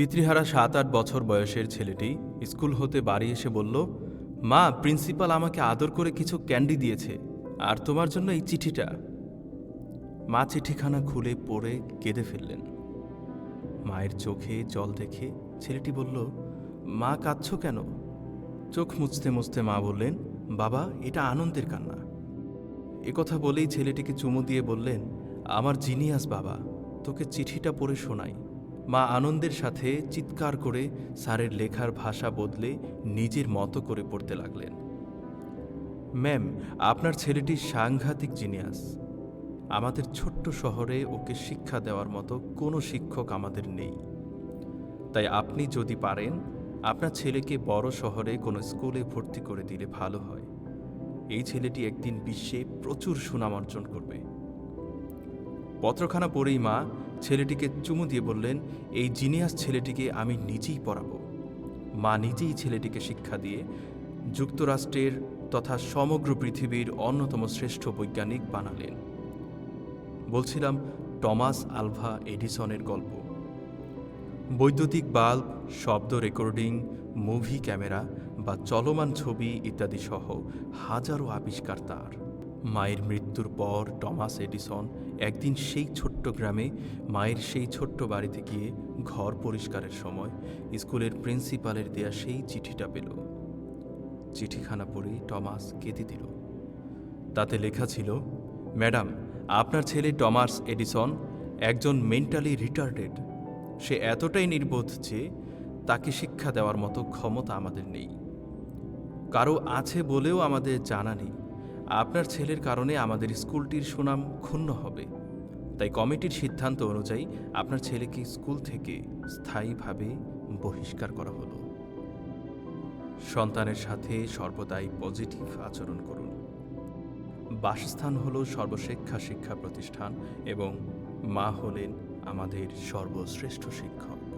পিতৃহারা সাত আট বছর বয়সের ছেলেটি স্কুল হতে বাড়ি এসে বলল, মা, প্রিন্সিপাল আমাকে আদর করে কিছু ক্যান্ডি দিয়েছে, আর তোমার জন্য এই চিঠিটা। মা চিঠিখানা খুলে পড়ে কেঁদে ফেললেন। মায়ের চোখে জল দেখে ছেলেটি বলল, মা, কাঁদছ কেন? চোখ মুছতে মুছতে মা বললেন, বাবা, এটা আনন্দের কান্না। কথা বলেই ছেলেটিকে চুমু দিয়ে বললেন, আমার জিনিয়াস বাবা, তোকে চিঠিটা পড়ে শোনাই। মা আনন্দের সাথে চিৎকার করে স্যারের লেখার ভাষা বদলে নিজের মতো করে পড়তে লাগলেন। ম্যাম, আপনার ছেলেটি সাংঘাতিক জিনিয়াস। আমাদের ছোট্ট শহরে ওকে শিক্ষা দেওয়ার মতো কোনো শিক্ষক আমাদের নেই। তাই আপনি যদি পারেন, আপনার ছেলেকে বড় শহরে কোনো স্কুলে ভর্তি করে দিলে ভালো হয়। এই ছেলেটি একদিন বিশ্বে প্রচুর সুনাম অর্জন করবে। পত্রখানা পড়েই মা ছেলেটিকে চুমু দিয়ে বললেন, এই জিনিয়াস ছেলেটিকে আমি নিজেই পড়াবো। মা নিজেই ছেলেটিকে শিক্ষা দিয়ে যুক্তরাষ্ট্রের তথা সমগ্র পৃথিবীর অন্যতম শ্রেষ্ঠ বৈজ্ঞানিক বানালেন। বলছিলাম, টমাস আলভা এডিসনের গল্প। বৈদ্যুতিক বাল্ব, শব্দ রেকর্ডিং, মুভি ক্যামেরা বা চলমান ছবি ইত্যাদি সহ হাজারো আবিষ্কার তার। মায়ের মৃত্যুর পর টমাস এডিসন একদিন সেই ছোট্ট গ্রামে, মায়ের সেই ছোট্ট বাড়িতে গিয়ে ঘর পরিষ্কারের সময় স্কুলের প্রিন্সিপালের দেয়া সেই চিঠিটা পেল। চিঠিখানা পড়ে টমাস কেঁদে দিল। তাতে লেখা ছিল, ম্যাডাম, আপনার ছেলে টমাস এডিসন একজন মেন্টালি রিটার্ডেড। সে এতটাই নির্বোধ যে তাকে শিক্ষা দেওয়ার মতো ক্ষমতা আমাদের নেই। কারও আছে বলেও আমাদের জানা নেই। আপনার ছেলের কারণে আমাদের স্কুলটির সুনাম ক্ষুণ্ণ হবে। তাই কমিটির সিদ্ধান্ত অনুযায়ী আপনার ছেলেকে স্কুল থেকে স্থায়ীভাবে বহিষ্কার করা হলো। সন্তানের সাথে সর্বদাই পজিটিভ আচরণ করুন। বাসস্থান হল সর্বশিক্ষা শিক্ষা প্রতিষ্ঠান এবং মা হলেন আমাদের সর্বশ্রেষ্ঠ শিক্ষক।